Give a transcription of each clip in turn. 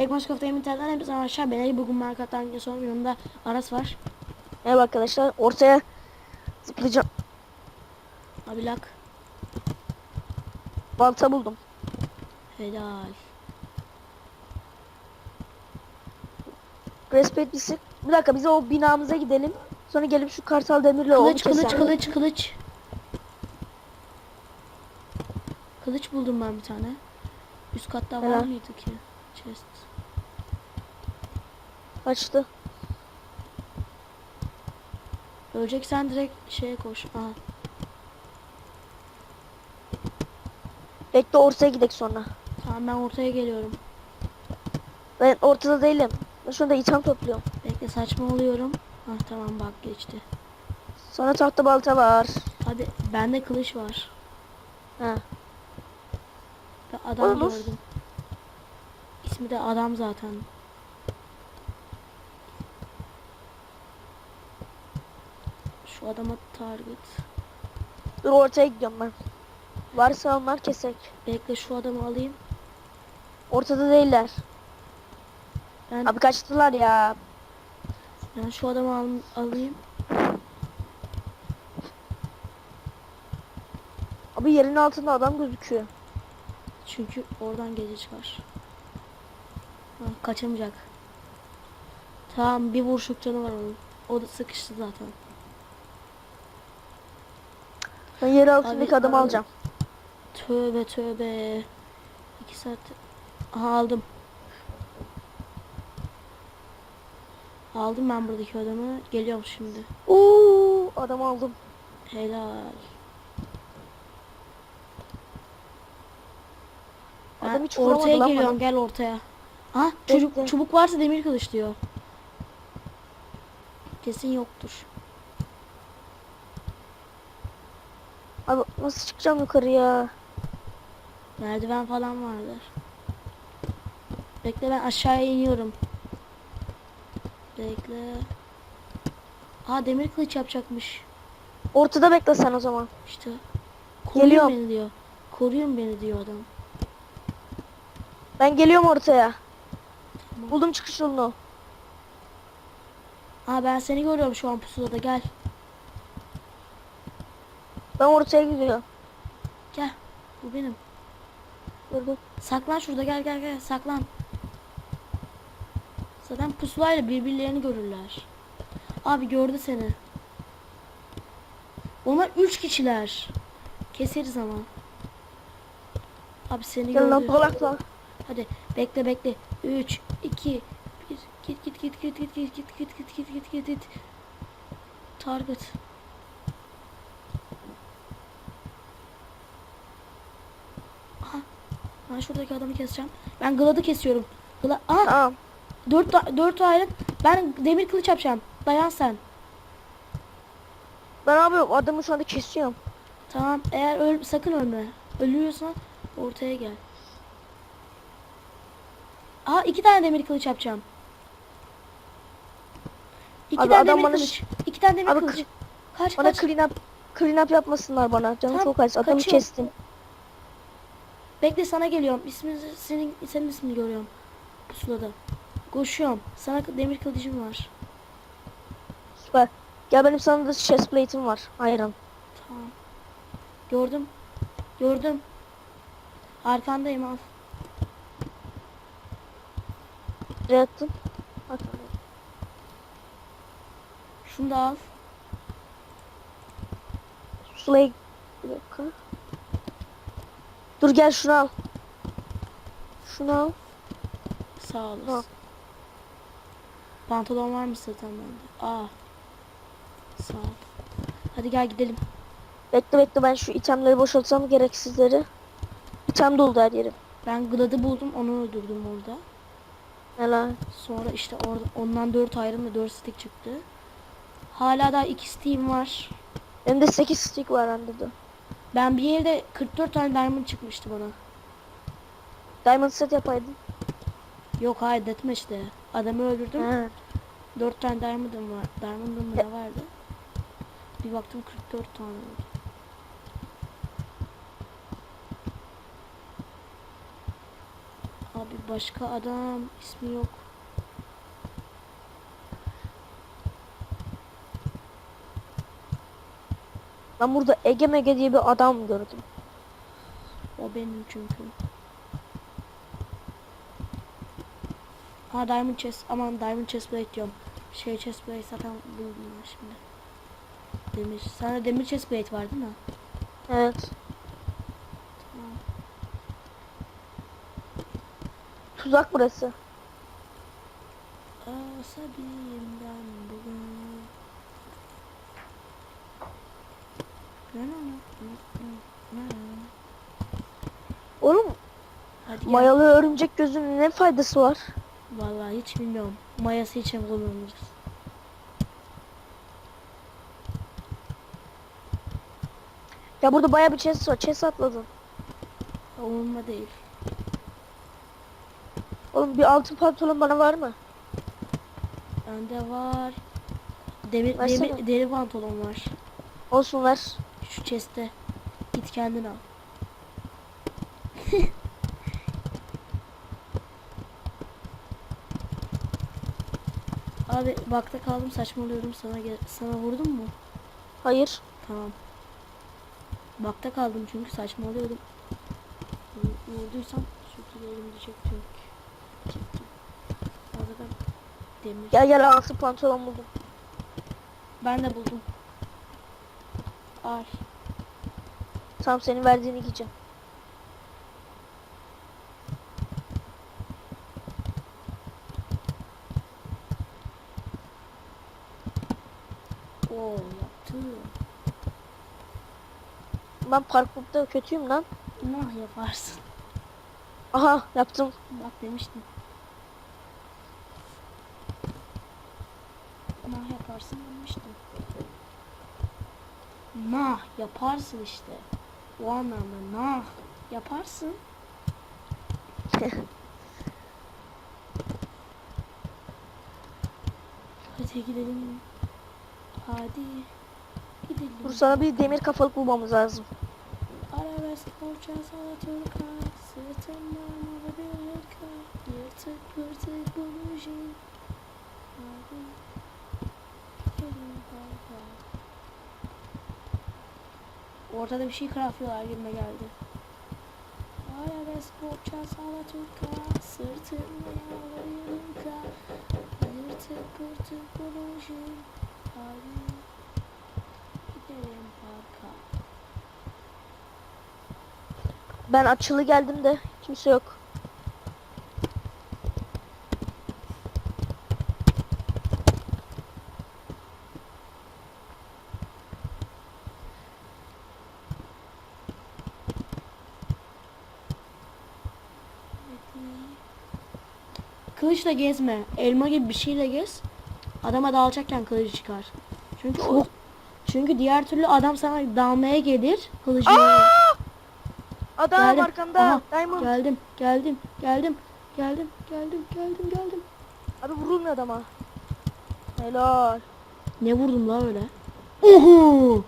Ekmek Köfte Yeminler'den hepinize aşağı beni bugün markattan sonra yanımda Aras var. Merhaba arkadaşlar. Ortaya zıplayacağım. Abi lak. Balta buldum. Helal. Respect bizi. Bir dakika biz o binamıza gidelim. Sonra gelip şu kartal demirle onu Kılıç kılıç kılıç kılıç. Kılıç buldum ben bir tane. Üst katta var mıydı ki? Chest. Kaçtı. Öleceksen direkt şeye koş. Aha. Bekle ortaya gidelim sonra. Tamam ben ortaya geliyorum. Ben ortada değilim. Ben şu anda item topluyorum. Bekle saçma oluyorum. Ah tamam bak geçti. Sonra tahta balta var. Hadi bende kılıç var. Ha. Ben adam Olur. gördüm. İsmi de adam zaten. Şu adama target. Dur ortaya gidiyorum ben. Varsa onlar kesek. Bekle şu adamı alayım. Ortada değiller. Ben Abi kaçtılar ya. ben şu adamı al- alayım. Abi yerin altında adam gözüküyor. Çünkü oradan gece çıkar. Ha, kaçamayacak. Tamam bir vuruşluk canı var onun. O da sıkıştı zaten. Ben yer altındaki adamı abi. alacağım. Tövbe tövbe. İki saat. Aha aldım. Aldım ben buradaki adamı. Geliyorum şimdi. Oo, adamı aldım. Helal. Adam Ben hiç ortaya geliyorum gel ortaya. Ha çocuk çubuk varsa demir kılıç diyor. Kesin yoktur. Abi nasıl çıkacağım yukarıya? Merdiven falan vardır. Bekle ben aşağıya iniyorum. Bekle. Aa demir kılıç yapacakmış. Ortada bekle sen o zaman. İşte. Koruyun Geliyorum. beni diyor. Koruyun beni diyor adam. Ben geliyorum ortaya. Tamam. Buldum çıkış yolunu. Aa ben seni görüyorum şu an pusulada gel. Ben ortaya gidiyorum. Gel. Bu benim. Gördüm. Saklan şurada gel gel gel saklan. Zaten pusulayla birbirlerini görürler. Abi gördü seni. Onlar üç kişiler. Keseriz ama. Abi seni Gel lan gördü. palakla. Hadi bekle bekle. 3 2 1 git git git git git git git git git git git git git. Target. Aha. Ben şuradaki adamı keseceğim. Ben Glad'ı kesiyorum. Glad Aha Tamam. 4 4 ayrı. Ben demir kılıç yapacağım. Dayan sen. Ben abi adamı şu anda kesiyorum. Tamam. Eğer öl sakın ölme. Ölüyorsan ortaya gel. Aa iki tane demir kılıç yapacağım. İki Abi tane adam demir bana kılıç. İki tane demir Abi kılıç. kı- Kaç Bana kaç. clean up, clean up yapmasınlar bana. Canım Tamam, çok az. Adamı kaçıyorum. kestim. Bekle sana geliyorum. İsmini senin senin ismini görüyorum. Pusulada. Koşuyorum. Sana demir kılıcım var. Süper. Gel benim sana da chest plate'im var. Ayran. Tamam. Gördüm. Gördüm. Arkandayım al. Nereye attın? Bak. Şunu da al. Sula'ya bir dakika. Dur gel şunu al. Şunu al. Sağ olasın. Al. Pantolon var mı zaten bende? Aa. Sağ ol. Hadi gel gidelim. Bekle bekle ben şu itemleri boşaltsam gereksizleri. İtem doldu her yerim. Ben Glad'ı buldum. Onu öldürdüm orada. Helal. Sonra işte orada ondan 4 ayrım ve 4 stick çıktı. Hala daha 2 stick'im var. Benim de 8 stick var de. Ben bir yerde 44 tane diamond çıkmıştı bana. Diamond set yapaydın. Yok hayır deathmatch'te. Adamı öldürdüm. He. 4 tane diamond'ım var. Diamond'ım ne vardı? Bir baktım 44 tane oldu. Abi başka adam ismi yok. Ben burada Ege Mege diye bir adam gördüm. O benim çünkü. Ha Diamond Chest aman Diamond Chest Plate diyorum. Şey Chest Plate zaten buldum ben şimdi. Demir. Sana demir Chest Plate var değil mi? Evet. Tamam. Tuzak burası. Asabiyimden bugün. Ne ne ne ne ne ne. Oğlum Hadi gel. mayalı örümcek gözünün ne faydası var? Vallahi hiç bilmiyorum. Mayası için kullanırız. Ya burada baya bir chest var. Chest atladın. Olma değil. Oğlum bir altın pantolon bana var mı? Bende var. Demir, Versene. demir, deri pantolon var. Olsun ver. Chest'te. Git kendin al. Abi bakta kaldım saçmalıyorum sana sana vurdum mu? Hayır. Tamam. Bakta kaldım çünkü saçmalıyordum. Vur- Vurduysam sütü elimde çektim. Çektim. Arada demir. Gel gel altın pantolon buldum. Ben de buldum. Al. Tam senin verdiğini giyeceğim. Oo yaptı. Ben parkurda kötüyüm lan. Nah yaparsın. Aha yaptım. Bak demiştim. Nah yaparsın demiştim. Nah yaparsın işte. O anlamda yaparsın. Hadi gidelim. Hadi gidelim. Dur sana bir demir kafalık bulmamız lazım. Arabesk porçaz Alaturka Sırtından olabilir hırka Yırtık pırtık bulujin Hadi Gelin kanka Ortada bir şey craftlıyorlar gibime geldi? Arabesk porçaz Alaturka Sırtından olabilir hırka Yırtık pırtık bulujin Hadi. Gidelim parka Ben açılı geldim de kimse yok. Kılıçla gezme. Elma gibi bir şeyle gez. Adama dalacakken kılıcı çıkar. Çünkü o, çünkü diğer türlü adam sana dalmaya gelir. Kılıcını. Adam Geldim. arkanda. Aha, Diamond. Geldim, geldim, geldim, geldim, geldim, geldim, geldim. Abi vurulmuyor adama. Helal. Ne vurdum la öyle? Uhu!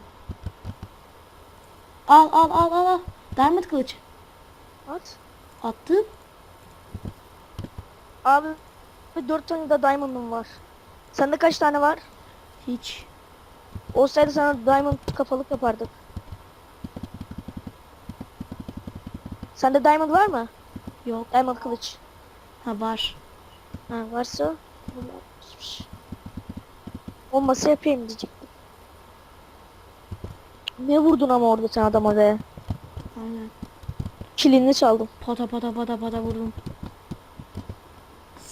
Al al al al al. Diamond kılıç. At. Attım. Abi bir dört tane de diamond'um var. Sende kaç tane var? Hiç. Olsaydı sana diamond kafalık yapardık. Sende diamond var mı? Yok. Diamond kılıç. Ha var. Ha varsa olmasa yapayım diyecektim. Ne vurdun ama orada sen adama be? Aynen. Kilini çaldım. Pata pata pata pata vurdum.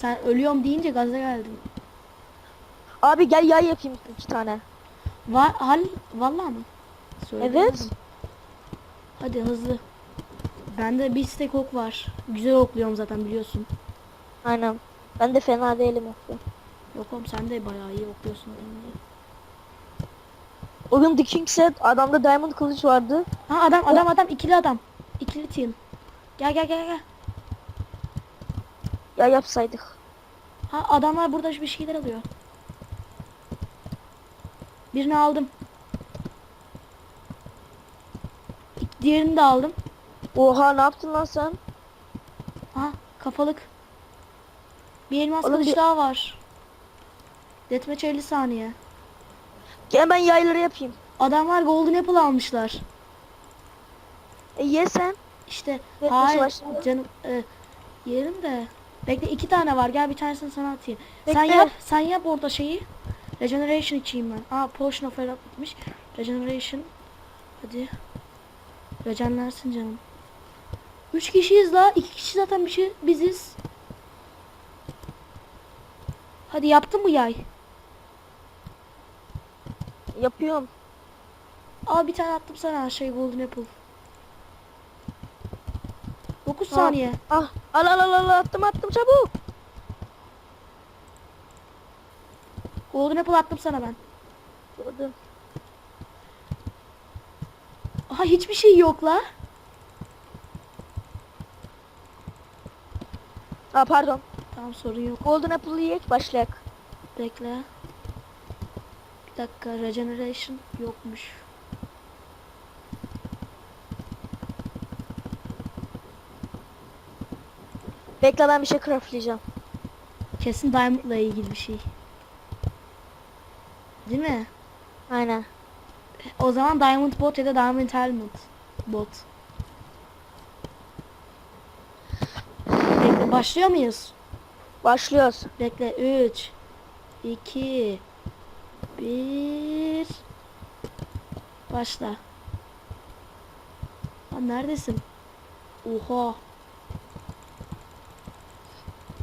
Sen ölüyorum deyince gaza geldim. Abi gel yay yapayım iki tane. Var hal vallahi mı? Söyledim. Evet. Hadi hızlı. Bende bir stek ok var. Güzel okluyorum zaten biliyorsun. Aynen. Ben de fena değilim okla. Yok oğlum sen de bayağı iyi okluyorsun. O gün The King set adamda diamond kılıç vardı. Ha adam adam adam ikili adam. İkili team. Gel gel gel gel. Ya yapsaydık. Ha adamlar burada bir şeyler alıyor. Birini aldım. Diğerini de aldım. Oha ne yaptın lan sen? Ha kafalık. Bir elmas Oğlum kılıç bir- daha var. Deathmatch 50 saniye. Gel ben yayları yapayım. Adamlar golden apple almışlar. E ye sen. İşte hayır başlayalım. canım e, yerim de. Bekle iki tane var. Gel bir tanesini sana atayım. Sen Bekle. yap, sen yap orada şeyi. Regeneration içeyim ben. Aa potion of health bitmiş. Regeneration. Hadi. Regenlersin canım. Üç kişiyiz la. iki kişi zaten bir şey biziz. Hadi yaptın mı yay? Yapıyorum. Al bir tane attım sana şey golden apple. 9 Ha. saniye. Ah al al al al attım attım çabuk. Golden apple attım sana ben. Gördüm. Aha hiçbir şey yok la. Aa pardon. Tamam sorun yok. Golden Apple'ı yiyek başlayak. Bekle. Bir dakika regeneration yokmuş. Bekle ben bir şey craftlayacağım. Kesin diamondla ilgili bir şey. Değil mi? Aynen. O zaman diamond bot ya da diamond helmet bot. Bekle başlıyor muyuz? Başlıyoruz. Bekle 3 2 1 Başla. Lan neredesin? Oha.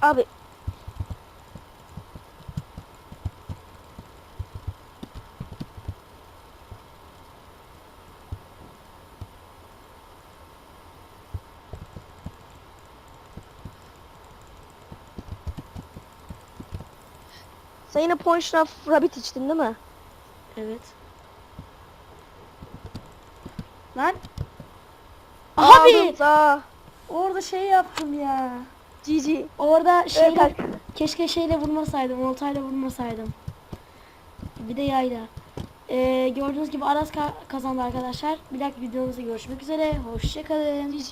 Abi Sen yine Potion of Rabbit içtin değil mi? Evet. Lan. Abi Aldım da. orada şey yaptım ya. GG. Orada şeyle bak. keşke şeyle vurmasaydım, oltayla vurmasaydım. Bir de yayla. Ee, gördüğünüz gibi Aras ka- kazandı arkadaşlar. Bir dahaki videomuzda görüşmek üzere. Hoşçakalın. GG.